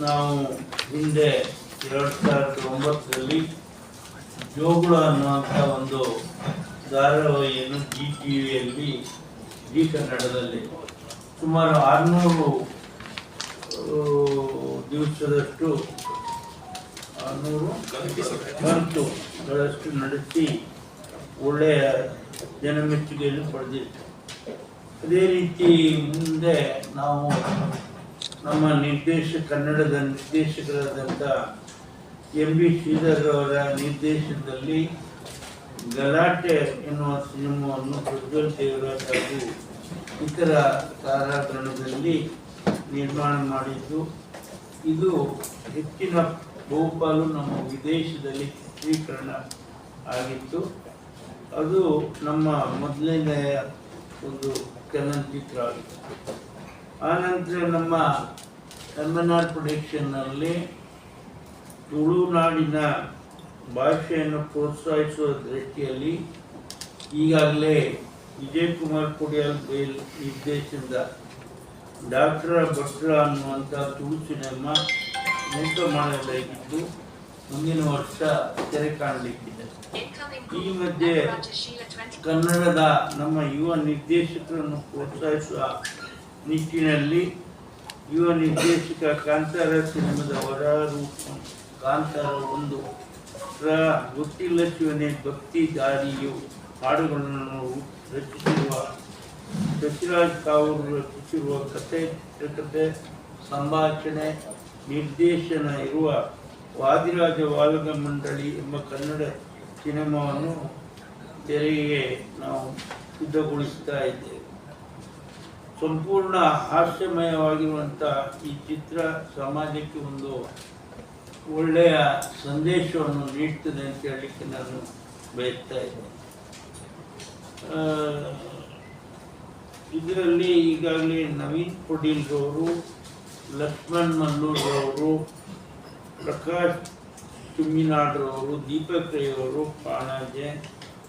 ನಾವು ಹಿಂದೆ ಎರಡು ಸಾವಿರದ ಒಂಬತ್ತರಲ್ಲಿ ಜೋಗುಳ ಅನ್ನುವಂಥ ಒಂದು ಧಾರಾವಾಹಿಯನ್ನು ಜಿ ಟಿ ವಿಯಲ್ಲಿ ಜಿ ಕನ್ನಡದಲ್ಲಿ ಸುಮಾರು ಆರುನೂರು ದಿವಸದಷ್ಟು, ಆರುನೂರು ಕಂತುಗಳಷ್ಟು ನಡೆಸಿ ಒಳ್ಳೆಯ ಜನಮೆಚ್ಚುಗೆಯನ್ನು ಪಡೆದಿತ್ತು ಅದೇ ರೀತಿ ಮುಂದೆ ನಾವು ನಮ್ಮ ನಿರ್ದೇಶಕ ಕನ್ನಡದ ನಿರ್ದೇಶಕರಾದಂಥ ಎಂ ಬಿ ಶ್ರೀಧರ್ ಅವರ ನಿರ್ದೇಶನದಲ್ಲಿ ಗಲಾಟೆ ಎನ್ನುವ ಸಿನಿಮಾವನ್ನು ಪ್ರಜ್ವಲ್ ದೇವರಾಜ್ ಹಾಗೂ ಇತರ ತಾರಾಗಣದಲ್ಲಿ ನಿರ್ಮಾಣ ಮಾಡಿದ್ದು, ಇದು ಹೆಚ್ಚಿನ ಬಹುಪಾಲು ನಮ್ಮ ವಿದೇಶದಲ್ಲಿ ಚಿತ್ರೀಕರಣ ಆಗಿತ್ತು. ಅದು ನಮ್ಮ ಮೊದಲನೆಯ ಒಂದು ಚಲನಚಿತ್ರ ಆಗಿತ್ತು. ಆನಂತರ ನಮ್ಮ ತಮಿಳ್ನಾಡು ಪ್ರೊಡಕ್ಷನ್ನಲ್ಲಿ ತುಳುನಾಡಿನ ಭಾಷೆಯನ್ನು ಪ್ರೋತ್ಸಾಹಿಸುವ ದೃಷ್ಟಿಯಲ್ಲಿ ಈಗಾಗಲೇ ವಿಜಯ್ ಕುಮಾರ್ ಕೊಡಿಯಾಲ್ ಬೇಲ್ ನಿರ್ದೇಶನದ ಡಾಕ್ಟರ್ ಭಟ್ರ ಅನ್ನುವಂಥ ತುಳು ಸಿನಿಮಾ ನೇಮಕ ಮಾಡಲಾಗಿದ್ದು, ಮುಂದಿನ ವರ್ಷ ತೆರೆ ಕಾಣಲಿಕ್ಕಿದೆ. ಈ ಮಧ್ಯೆ ಕನ್ನಡದ ನಮ್ಮ ಯುವ ನಿರ್ದೇಶಕರನ್ನು ಪ್ರೋತ್ಸಾಹಿಸುವ ನಿಟ್ಟಿನಲ್ಲಿ ಯುವ ನಿರ್ದೇಶಕ ಕಾಂತಾರ ಸಿನಿಮಾದ ರೂಪ. ಕಾಂತಾರ ಒಂದು ಪ್ರ ಗೊತ್ತಿಲ್ಲ ಶಿವನೇ, ಭಕ್ತಿ ದಾರಿಯು ಹಾಡುಗಳನ್ನು ರಚಿಸಿರುವ ಶಶಿರಾಜ್ ಕಾವೂರು ರಚಿಸಿರುವ ಕತೆ ಚಿತ್ರಕಥೆ ಸಂಭಾಷಣೆ, ನಿರ್ದೇಶನ ಇರುವ ವಾದಿರಾಜ ವಾಲಗ ಮಂಡಳಿ ಎಂಬ ಕನ್ನಡ ಸಿನಿಮಾವನ್ನು ತೆರೆಗೆ ನಾವು ಸಿದ್ಧಗೊಳಿಸ್ತಾ ಇದ್ದೇವೆ. ಸಂಪೂರ್ಣ ಹಾಸ್ಯಮಯವಾಗಿರುವಂಥ ಈ ಚಿತ್ರ ಸಮಾಜಕ್ಕೆ ಒಂದು ಒಳ್ಳೆಯ ಸಂದೇಶವನ್ನು ನೀಡ್ತದೆ ಅಂತ ಹೇಳಲಿಕ್ಕೆ ನಾನು ಬಯಸ್ತಾ ಇದ್ದೇನೆ ಇದರಲ್ಲಿ ಈಗಾಗಲೇ ನವೀನ್ ಪೊಡೀಲ್ರವರು ಲಕ್ಷ್ಮಣ್ ಮಲ್ಲೂರ್ರವರು ಪ್ರಕಾಶ್ ತುಮ್ಮಿನಾಡ್ರವರು ದೀಪಕ್ ರೈ ಅವರು ಪಾಣಾಜೆ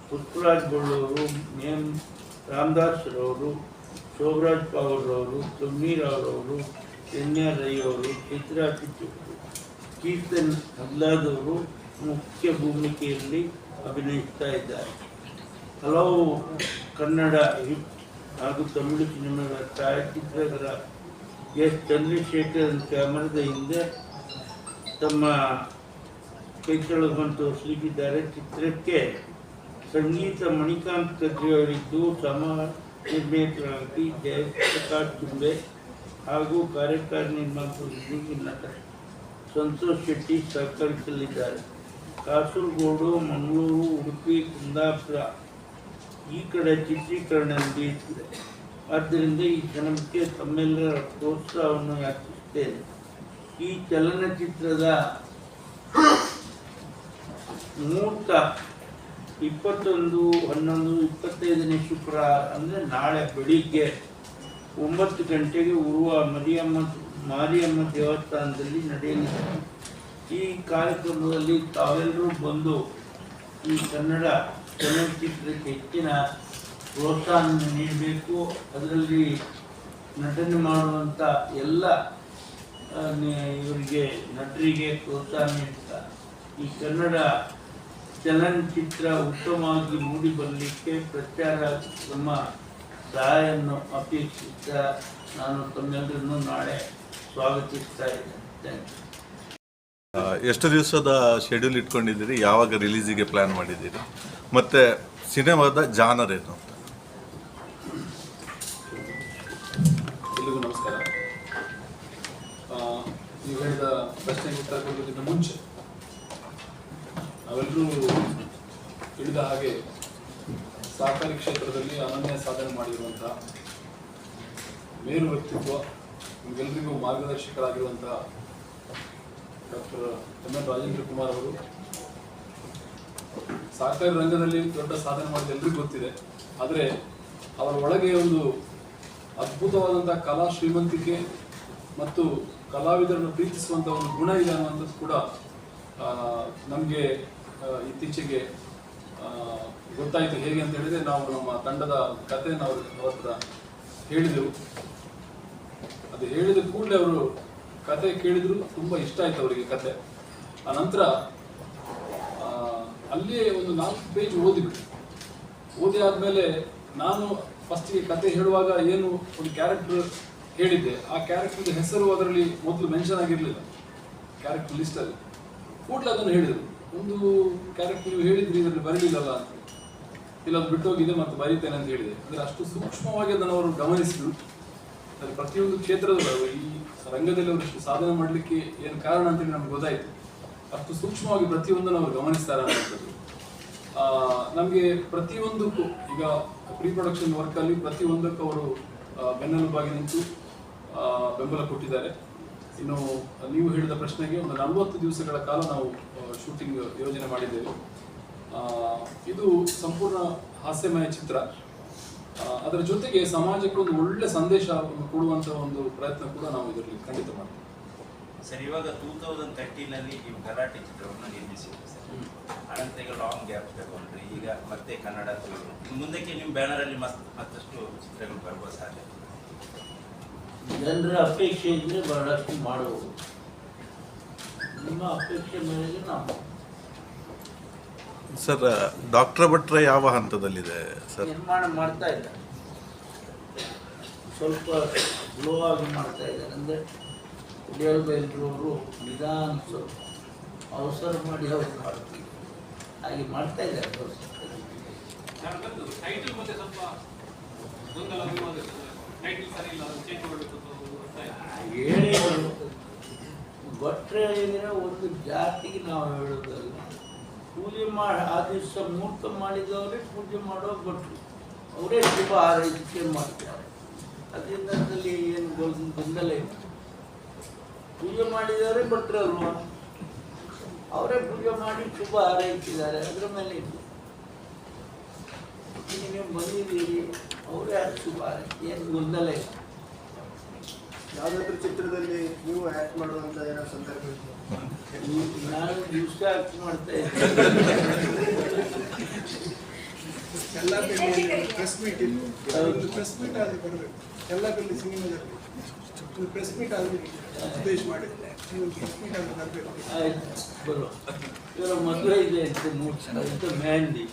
ಪುಷ್ಪರಾಜ್ ಬಳ್ಳೂರು ನೇಮ್ ರಾಮದಾಸ್ ರವರು ಶೋಭರಾಜ್ ಪಾವರ್ರವರು ಅವರು ಅವರವರು ಎನ್ ಆರ್ ರೈ ಅವರು ಚಿತ್ರಾ ಚಿಚ್ಚು ಕೀರ್ತನ್ ಹದ್ಲಾದವರು ಮುಖ್ಯ ಭೂಮಿಕೆಯಲ್ಲಿ ಅಭಿನಯಿಸ್ತಾ ಇದ್ದಾರೆ. ಹಲವು ಕನ್ನಡ ಹಾಗೂ ತಮಿಳು ಸಿನಿಮಾಗಳ ಛಾಯಾಚಿತ್ರಗಳ ಎಸ್. ಚಂದ್ರಶೇಖರ್ ಕ್ಯಾಮರಾದ ಹಿಂದೆ ತಮ್ಮ ಕೈಚಳಕವನ್ನು ತೋರಿಸಲಿಕ್ಕಿದ್ದಾರೆ. ಚಿತ್ರಕ್ಕೆ ಸಂಗೀತ ಮಣಿಕಾಂತ್ ಕದ್ರಿ ಅವರಿದ್ದು ಸಮ ನಿರ್ಣೇತರಾಗಿ ಜಯಪ್ರಕಾಶ್ ತುಂಬೆ ಹಾಗೂ ಕಾರ್ಯಕಾರಿ ನಿರ್ಮಾಪಕರಿಗೆ ಸಂತೋಷ್ ಶೆಟ್ಟಿ ಸಹಕರಿಸಲಿದ್ದಾರೆ. ಕಾಸರಗೋಡು, ಮಂಗಳೂರು, ಉಡುಪಿ, ಕುಂದಾಪುರ ಈ ಕಡೆ ಚಿತ್ರೀಕರಣ ನಡೆಯುತ್ತಿದೆ. ಆದ್ದರಿಂದ ಈ ಜನಕ್ಕೆ ತಮ್ಮೆಲ್ಲರ ಪ್ರೋತ್ಸಾಹವನ್ನು ಯಾಚಿಸುತ್ತೇನೆ. ಈ ಚಲನಚಿತ್ರದ ಮುಹೂರ್ತ ಇಪ್ಪತ್ತೊಂದು, ಹನ್ನೊಂದು, ಇಪ್ಪತ್ತೈದನೇ ಶುಕ್ರ ಅಂದರೆ ನಾಳೆ ಬೆಳಿಗ್ಗೆ ಒಂಬತ್ತು ಗಂಟೆಗೆ ಉರುವ ಮರಿಯಮ್ಮ, ಮಾರಿಯಮ್ಮ ದೇವಸ್ಥಾನದಲ್ಲಿ ನಡೆಯಲಿದೆ. ಈ ಕಾರ್ಯಕ್ರಮದಲ್ಲಿ ತಾವೆಲ್ಲರೂ ಬಂದು ಈ ಕನ್ನಡ ಚಲನಚಿತ್ರಕ್ಕೆ ಹೆಚ್ಚಿನ ಪ್ರೋತ್ಸಾಹ ನೀಡಬೇಕು. ಅದರಲ್ಲಿ ನಟನೆ ಮಾಡುವಂಥ ಎಲ್ಲ ಇವರಿಗೆ ನಟರಿಗೆ ಪ್ರೋತ್ಸಾಹ ನೀಡ್ತಾ ಈ ಕನ್ನಡ ಚಲನಚಿತ್ರ ಉತ್ತಮವಾಗಿ ಮೂಡಿ ಬರಲಿಕ್ಕೆ ಪ್ರಚಾರ ನಮ್ಮ ಸಹಾಯವನ್ನು ಅಪೇಕ್ಷಿಸ್ತಾ ನಾನು ತಮ್ಮೆಲ್ಲರನ್ನು ನಾಳೆ ಸ್ವಾಗತಿಸ್ತಾ ಇದ್ದೇನೆ ಎಷ್ಟು ದಿವಸದ ಶೆಡ್ಯೂಲ್ ಇಟ್ಕೊಂಡಿದ್ದೀರಿ? ಯಾವಾಗ ರಿಲೀಸಿಗೆ ಪ್ಲಾನ್ ಮಾಡಿದ್ದೀರಿ? ಮತ್ತೆ ಸಿನಿಮಾದ ಜಾನರ್ ಏನು ಅಂತ? ಎಲ್ರಿಗೂ ನಮಸ್ಕಾರ. ಆ, ನೀವು ಹೇಳಿದ ಪ್ರಶ್ನೆಗೆ ಉತ್ತರ ಕೊಡೋದಕ್ಕಿಂತ ಮುಂಚೆ ನಾವೆಲ್ಲರೂ ತಿಳಿದ ಹಾಗೆ ಸಹಕಾರಿ ಕ್ಷೇತ್ರದಲ್ಲಿ ಅನನ್ಯ ಸಾಧನೆ ಮಾಡಿರುವಂತಹ ಮೇರು ವ್ಯಕ್ತಿತ್ವ ನಿಮಗೆಲ್ಲರಿಗೂ ಮಾರ್ಗದರ್ಶಕರಾಗಿರುವಂತಹ doctor M N Rajendra Kumar ಅವರು. ಸಹಕಾರಿ ರಂಗದಲ್ಲಿ ದೊಡ್ಡ ಸಾಧನೆ ಮಾಡಿದ ಎಲ್ರಿಗೂ ಗೊತ್ತಿದೆ. ಆದರೆ ಅವರ ಒಳಗೆ ಒಂದು ಅದ್ಭುತವಾದಂತಹ ಕಲಾ ಶ್ರೀಮಂತಿಕೆ ಮತ್ತು ಕಲಾವಿದರನ್ನು ಪ್ರೀತಿಸುವಂತ ಒಂದು ಗುಣ ಇದೆ ಅನ್ನುವಂಥದ್ದು ಕೂಡ ನಮಗೆ ಇತ್ತೀಚೆಗೆ ಗೊತ್ತಾಯಿತು ಹೇಗೆ ಅಂತ ಹೇಳಿದ್ರೆ ನಾವು ನಮ್ಮ ತಂಡದ ಕಥೆಯನ್ನು ಅವ್ರ ಅವ್ರ ಹತ್ರ ಹೇಳಿದೆವು. ಅದು ಹೇಳಿದ ಕೂಡಲೇ ಅವರು ಕತೆ ಕೇಳಿದ್ರು, ತುಂಬಾ ಇಷ್ಟ ಆಯ್ತು ಅವರಿಗೆ ಕತೆ ಆ ನಂತರ ಅಲ್ಲಿಯೇ ಒಂದು ನಾಲ್ಕು ಪೇಜ್ ಓದಿಬಿಟ್ಟು ಓದಿ ಆದ್ಮೇಲೆ ನಾನು ಫಸ್ಟಿಗೆ ಕತೆ ಹೇಳುವಾಗ ಏನು ಒಂದು ಕ್ಯಾರೆಕ್ಟರ್ ಹೇಳಿದ್ದೆ. ಆ ಕ್ಯಾರೆಕ್ಟರ್ ಹೆಸರು ಅದರಲ್ಲಿ ಮೊದಲು ಮೆನ್ಷನ್ ಆಗಿರಲಿಲ್ಲ. ಕ್ಯಾರೆಕ್ಟರ್ ಲಿಸ್ಟಲ್ಲಿ ಕೂಡಲೇ ಅದನ್ನು ಹೇಳಿದರು. ಒಂದು ಕ್ಯಾರೆಕ್ಟರ್ ನೀವು ಹೇಳಿದ್ರಿ ಇದರಲ್ಲಿ ಬರಲಿಲ್ಲಲ್ಲ ಅಂತ. ಇಲ್ಲ ಅದು ಬಿಟ್ಟೋಗಿದೆ ಮತ್ತು ಬರೀತೇನೆ ಅಂತ ಹೇಳಿದೆ. ಅಂದರೆ ಅಷ್ಟು ಸೂಕ್ಷ್ಮವಾಗಿ ಅದನ್ನು ಅವರು ಗಮನಿಸಿದ್ರು. ಅದ್ರ ಪ್ರತಿಯೊಂದು ಕ್ಷೇತ್ರದಲ್ಲೂ ಈ ರಂಗದಲ್ಲಿ ಅವರು ಇಷ್ಟು ಸಾಧನೆ ಮಾಡಲಿಕ್ಕೆ ಏನು ಕಾರಣ ಅಂತೇಳಿ ನಮ್ಗೆ ಗೊತ್ತಾಯ್ತು. ಅಷ್ಟು ಸೂಕ್ಷ್ಮವಾಗಿ ಪ್ರತಿಯೊಂದನ್ನು ಅವರು ಗಮನಿಸ್ತಾರೆ ಅನ್ನೋಂಥದ್ದು ನಮಗೆ ಪ್ರತಿಯೊಂದಕ್ಕೂ ಈಗ ಪ್ರೀ ಪ್ರೊಡಕ್ಷನ್ ವರ್ಕಲ್ಲಿ ಪ್ರತಿಯೊಂದಕ್ಕೂ ಅವರು ಆ, ಬೆನ್ನೆಲುಬಾಗಿ ನಿಂತು ಬೆಂಬಲ ಕೊಟ್ಟಿದ್ದಾರೆ. ಇನ್ನು ನೀವು ಹೇಳಿದ ಪ್ರಶ್ನೆಗೆ ಒಂದು ನಲವತ್ತು ದಿವಸಗಳ ಕಾಲ ನಾವು ಶೂಟಿಂಗ್ ಯೋಜನೆ ಮಾಡಿದ್ದೇವೆ. ಇದು ಸಂಪೂರ್ಣ ಹಾಸ್ಯಮಯ ಚಿತ್ರ. ಅದರ ಜೊತೆಗೆ ಸಮಾಜಕ್ಕೆ ಒಂದು ಒಳ್ಳೆ ಸಂದೇಶ ಕೊಡುವಂತಹ ಒಂದು ಪ್ರಯತ್ನ ಕೂಡ ನಾವು ಇದರಲ್ಲಿ ಖಂಡಿತ ಮಾಡ್ತೀವಿ. ಸರ್ ಇವಾಗ ಟೂ ತೌಸಂಡ್ ತರ್ಟೀನಲ್ಲಿ ನೀವು ಗಲಾಟೆ ಚಿತ್ರವನ್ನು ನಿರ್ಮಿಸಿದ್ರಿ ಸರ್. ಲಾಂಗ್ ಗ್ಯಾಪ್ ತಗೊಂಡ್ರಿ ಈಗ ಮತ್ತೆ ಕನ್ನಡ ಮುಂದಕ್ಕೆ ನಿಮ್ಮ ಬ್ಯಾನರಲ್ಲಿ ಮಸ್ತ್ ಮತ್ತಷ್ಟು ಚಿತ್ರಗಳು ಬರಬಹುದು ಸಾಧ್ಯ ಜನರ ಅಪೇಕ್ಷೆ ಇದ್ರೆ ಬಹಳಷ್ಟು ಮಾಡಬಹುದು ನಿಮ್ಮ ಅಪೇಕ್ಷೆ ಮೇಲೆ ನಾವು. ಸರ್ ಡಾಕ್ಟರ್ ಭಟ್ರ ಯಾವ ಹಂತದಲ್ಲಿದೆ ಸರ್? ನಿರ್ಮಾಣ ಮಾಡ್ತಾ ಇದ್ದಾರೆ. ಸ್ವಲ್ಪ ಸ್ಲೋ ಆಗಿ ಮಾಡ್ತಾ ಇದ್ದಾರೆ. ಅಂದರೆ ಕುಡಿಯಲ್ ಅವರು ನಿಧಾನ ಸ್ವಲ್ಪ ಅವಸರ ಮಾಡಿ ಅವ್ರು ಮಾಡ್ತೀವಿ ಹಾಗೆ ಮಾಡ್ತಾ ಇದ್ದಾರೆ. ಸ್ವಲ್ಪ. ಟೈಟಲ್ ಮತ್ತೆ ಸ್ವಲ್ಪ ಗೊಂದಲ ವಿವಾದ ಟೈಟಲ್ ಸರಿ ಇಲ್ಲ ಅದು ಚೇಂಜ್ ಮಾಡಬೇಕು ಹೇಳಿ ಭಟ್ರೆ ಹೇಳಿದ್ರೆ ಒಂದು ಜಾತಿಗೆ ನಾವು ಹೇಳೋದಲ್ಲ. ಪೂಜೆ ಮಾಡಿ, ಆ ದಿವಸ ಮೂರ್ತ ಮಾಡಿದವರೇ ಪೂಜೆ ಮಾಡೋ ಭಟ್ರು. ಅವರೇ ಶುಭ ಆರೈಕೆ ಮಾಡ್ತಾರೆ. ಅದರಿಂದ ಏನು ಗೊಂದ- ಗೊಂದಲ ಇಲ್ಲ. ಪೂಜೆ ಮಾಡಿದವರೇ ಭಟ್ರು ಅಲ್ವಾ ಅವರೇ ಪೂಜೆ ಮಾಡಿ ಶುಭ ಆರೈಕಿದ್ದಾರೆ ಅದರ ಮೇಲೆ ನೀವು ಬಂದಿದ್ದೀರಿ. ಅವರೇ ಶುಭ ಹಾರೈಕೆ ಏನು ಗೊಂದಲ ಇಲ್ಲ ಯಾವ್ದಾದ್ರು ಚಿತ್ರದಲ್ಲಿ ನೀವು ಆಕ್ಟ್ ಮಾಡುವಂಥ ಏನೋ ಸಂದರ್ಭ ನಾನು ದಿವಸ ಆಕ್ಟ್ ಮಾಡ್ತಾ ಇದ್ದೆ. ಎಲ್ಲ ಪ್ರೆಸ್ ಮೀಟ್ ಇತ್ತು. ಒಂದು ಪ್ರೆಸ್ ಮೀಟ್ ಆದ್ರೆ ಬರಬೇಕು. ಎಲ್ಲ ಕಲ್ಲಿ ಸಿನಿಮಾದಲ್ಲಿ ಒಂದು ಪ್ರೆಸ್ ಮೀಟ್ ಆದ್ರೆ ಉದ್ದೇಶ ಮಾಡಿ ನೀವು ಪ್ರೆಸ್ ಮೀಟ್ ಆದ್ರೆ ಬರಬೇಕು. ಆಯ್ತು ಬರೋ ಇವರ ಮದುವೆ ಇದೆ ಅಂತ ಮೂರ್ಛ ಅಂತ ಮೆಹಂದಿ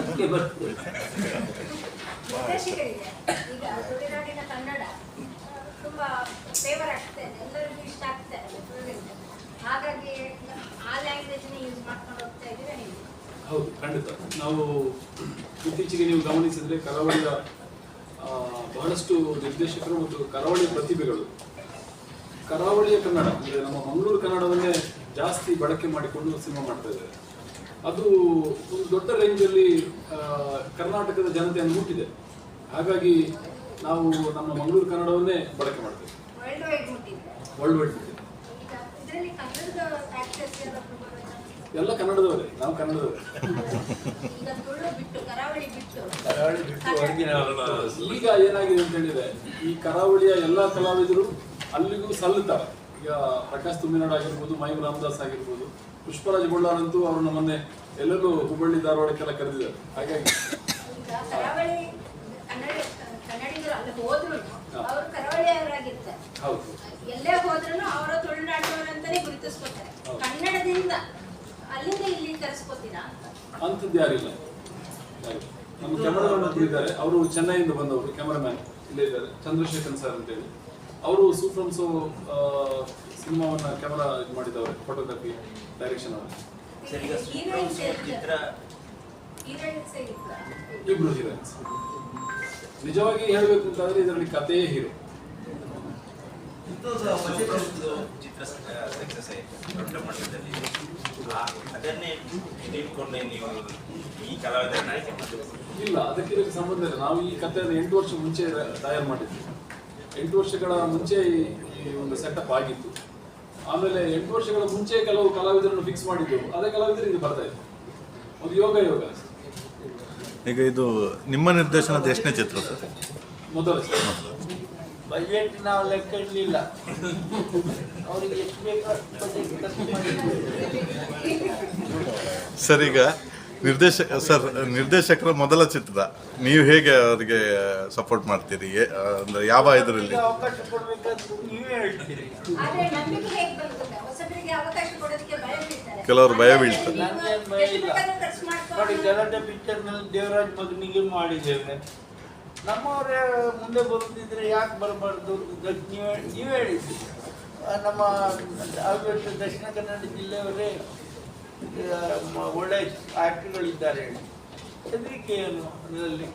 ಅದಕ್ಕೆ ಬರ್ತೇವೆ ನಿರ್ದೇಶಕರಿಗೆ ಈಗ ತುಳುನಾಡಿನ ಕನ್ನಡ ತುಂಬಾ ಫೇವರ್ ಆಗ್ತಾ ಎಲ್ಲರಿಗೂ ಇಷ್ಟ ಆಗ್ತಾ ಇದೆ. ಹಾಗಾಗಿ ಆ ಲ್ಯಾಂಗ್ವೇಜ್ನ ಯೂಸ್ ಮಾಡ್ಕೊಂಡು ಹೋಗ್ತಾ ಇದ್ದೀರಾ ಹೌದು, ಖಂಡಿತ. ನಾವು ಇತ್ತೀಚೆಗೆ ನೀವು ಗಮನಿಸಿದ್ರೆ ಕರಾವಳಿಯ ಬಹಳಷ್ಟು ನಿರ್ದೇಶಕರು ಮತ್ತು ಕರಾವಳಿ ಪ್ರತಿಭೆಗಳು. ಕರಾವಳಿಯ ಕನ್ನಡ, ಅಂದರೆ ನಮ್ಮ ಮಂಗಳೂರು ಕನ್ನಡವನ್ನೇ ಜಾಸ್ತಿ ಬಳಕೆ ಮಾಡಿಕೊಂಡು ಸಿನಿಮಾ ಮಾಡ್ತಾ ಇದ್ದಾರೆ. ಅದು ಒಂದು ದೊಡ್ಡ ರೇಂಜಲ್ಲಿ ಕರ್ನಾಟಕದ ಜನತೆಯನ್ನು ಮುಟ್ಟಿದೆ. ಹಾಗಾಗಿ ನಾವು ನಮ್ಮ ಮಂಗಳೂರು ಕನ್ನಡವನ್ನೇ ಬಳಕೆ ಮಾಡ್ತೇವೆ. World wide? ಎಲ್ಲ ಕನ್ನಡದವರೇ ನಾವು ಕನ್ನಡದವರೇ. ಈಗ ತುಳು ಬಿಟ್ಟು ಕರಾವಳಿ ಬಿಟ್ಟು. ಕರಾವಳಿ ಬಿಟ್ಟು ಹೊರಗಿನ ಈಗ ಏನಾಗಿದೆ ಅಂತ ಹೇಳಿದ್ರೆ ಈ ಕರಾವಳಿಯ ಎಲ್ಲ ಕಲಾವಿದರು ಅಲ್ಲಿಗೂ ಸಲ್ಲುತ್ತಾರೆ. ಈಗ ಪ್ರಕಾಶ್ ತುಮ್ಮಿನಾಡ್ ಆಗಿರ್ಬೋದು ಮೈಮ್ ರಾಮದಾಸ್ ಆಗಿರ್ಬೋದು ಪುಷ್ಪರಾಜ್ ಬಳ್ಳಾರಂತೂ ಅವ್ರನ್ನ ಮೊನ್ನೆ ಎಲ್ಲರೂ ಹುಬ್ಬಳ್ಳಿ ಧಾರವಾಡಕ್ಕೆಲ್ಲ ಕರೆದಿದ್ದಾರೆ. ಹಾಗಾಗಿ ಅವರು ಹೌದು. ಎಲ್ಲೇ ಹೋದ್ರೂ ಅವರ ತುಳುನಾಡಿನವರು ಗುರುತಿಸ್ಕೊತಾರೆ. ಕನ್ನಡದಿಂದ ಅಲ್ಲಿಂದ ಇಲ್ಲಿ ಕರೆಸ್ಕೊತೀರಾ ಅಂತ. ಯಾರಿಲ್ಲ ಯಾರಿಲ್ಲ. ನಮ್ಮ ಕ್ಯಾಮರಾಮನ್ ಇದ್ದಾರೆ ಅವರು ಚೆನ್ನೈಯಿಂದ ಬಂದವರು ಕ್ಯಾಮರಾಮ್ಯಾನ್ ಇಲ್ಲೇ ಇದ್ದಾರೆ. ಚಂದ್ರಶೇಖರ್ ಸರ್ ಅಂತೇಳಿ. ಅವರು ಸೂಫ್ರಮ್ ಸೋ ಸಿನಿಮಾವನ್ನ ಕ್ಯಾಮರಾ ಇದು ಮಾಡಿದವರು ಫೋಟೋಗ್ರಫಿ ಡೈರೆಕ್ಷನ್ ಅವರು. ಸರ್ ಈಗ ಚಿತ್ರ ಹೀರೋಯಿನ್ಸ್ ಇರ್ತಾರೆ ಇಬ್ರು ಹೀರೋಯಿನ್ಸ್ ನಿಜವಾಗಿ ಹೇಳ್ಬೇಕು ಅಂತಂದ್ರೆ ಇದರಲ್ಲಿ ಕಥೆಯೇ ಹೀರೋ. ಒಂದು ಚಿತ್ರ ಸಕ್ಸಸ್ ಆಯಿತು. ದೊಡ್ಡ ಮಟ್ಟದಲ್ಲಿ ಆ- ಅದನ್ನೇ ತಿಳ್ಕೊಂಡೆ ನೀವು ಈ ಕಲಾವಿದರನ್ನ ಆಯ್ಕೆ ಮಾಡಿದ್ರು ಇಲ್ಲ ಅದಕ್ಕೆ ಇದಕ್ಕೆ ಸಂಬಂಧ ಇಲ್ಲ. ನಾವು ಈ ಕಥೆಯನ್ನು ಎಂಟು ವರ್ಷ ಮುಂಚೆ ತಯಾರು ಮಾಡಿದ್ವಿ. ಎಂಟು ವರ್ಷಗಳ ಮುಂಚೆ ಈ- ಒಂದು ಸೆಟಪ್ ಆಗಿತ್ತು. ಆಮೇಲೆ ಎಂಟು ವರ್ಷಗಳ ಮುಂಚೆ ಕೆಲವು ಕಲಾವಿದರನ್ನು ಫಿಕ್ಸ್ ಮಾಡಿದ್ದು. ಅದೇ ಕಲಾವಿದರು ಇದು ಬರ್ತಾ ಇತ್ತು ಒಂದು ಯೋಗ ಯೋಗ. ಈಗ ಇದು ನಿಮ್ಮ ನಿರ್ದೇಶನದ ಎಷ್ಟನೇ ಚಿತ್ರ ಸರ್? ಮೊದಲ. ಬಜೆಟ್ ನಾವು ಲೆಕ್ಕ ಇಡಲಿಲ್ಲ ಅವ್ರಿಗೆ ಎಷ್ಟು ಬೇಕು ಸರ್ ಈಗ ನಿರ್ದೇಶಕ ಸರ್ ನಿರ್ದೇಶಕರ ಮೊದಲ ಚಿತ್ರ ನೀವು ಹೇಗೆ ಅವರಿಗೆ ಸಪೋರ್ಟ್ ಮಾಡ್ತೀರಿ? ಏ- ಅಂದ್ರೆ ಯಾವ ಇದರಲ್ಲಿ? ಅವಕಾಶ ಕೊಡ್ಬೇಕಂತ ನೀವೇ ಹೇಳ್ತೀರಿ. ಆದ್ರೆ ನಂಬಿಕೆ ಹೇಗೆ ಬರ್ತದೆ ಹೊಸಬರಿಗೆ ಅವಕಾಶ ಕೊಡೋದಕ್ಕೆ ಭಯ ಬೀಳ್ತಾರೆ. ಕೆಲವರು ಭಯ ಬೀಳ್ತಾರೆ. ನೀವು ನನ್ಗೇನ್ ಭಯ ಎಷ್ಟು ಇಲ್ಲ. ಬೇಕಾದ್ರೂ ಖರ್ಚು ನೋಡಿ ಮಾಡ್ಕೊಂಡು ಗಲಾಟೆ ಪಿಕ್ಚರ್ನಲ್ಲಿ ದೇವರಾಜ್ ಮಗನಿಗೆ ಮಾಡಿದ್ದೇವೆ. ನಮ್ಮವರೇ ಮುಂದೆ ಬರುತ್ತಿದ್ರೆ ಯಾಕೆ ಬರಬಾರ್ದು? ಅಂತ ನೀವೇ ಆ, ನಮ್ಮ ದಕ್ಷಿಣ ಕನ್ನಡ ಜಿಲ್ಲೆಯವರೇ ಒಳ್ಳೆ ಆಕ್ಟ್ಗಳಿದ್ದಾರೆ ಹೇಳಿ. ಹೆದರಿಕೆ ಏನು ಅದರಲ್ಲಿ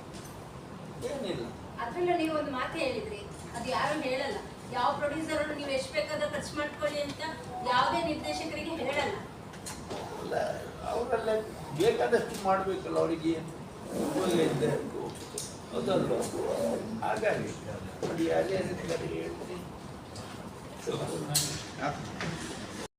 ಏನಿಲ್ಲ. ಅದರಲ್ಲೂ ನೀವು ಒಂದು ಮಾತು ಹೇಳಿದ್ರಿ ಅದು ಯಾರು ಹೇಳಲ್ಲ. ಯಾವ ಪ್ರೊಡ್ಯೂಸರ್ ನೀವು ಎಷ್ಟು ಬೇಕಾದ್ರೂ ಖರ್ಚು ಮಾಡ್ಕೊಳ್ಳಿ ಅಂತ ಯಾವುದೇ ನಿರ್ದೇಶಕರಿಗೆ ಹೇಳಲ್ಲ. ಅಲ್ಲ ಅವರೆಲ್ಲ ಬೇಕಾದಷ್ಟು ಮಾಡಬೇಕಲ್ಲ ಅವರಿಗೆ ಉಪಯೋಗ ಇದೆ ಹೌದಲ್ವ ಹಾಗಾಗಿ ನೋಡಿ ಅದೇ ಹೇಳ್ತೀನಿ.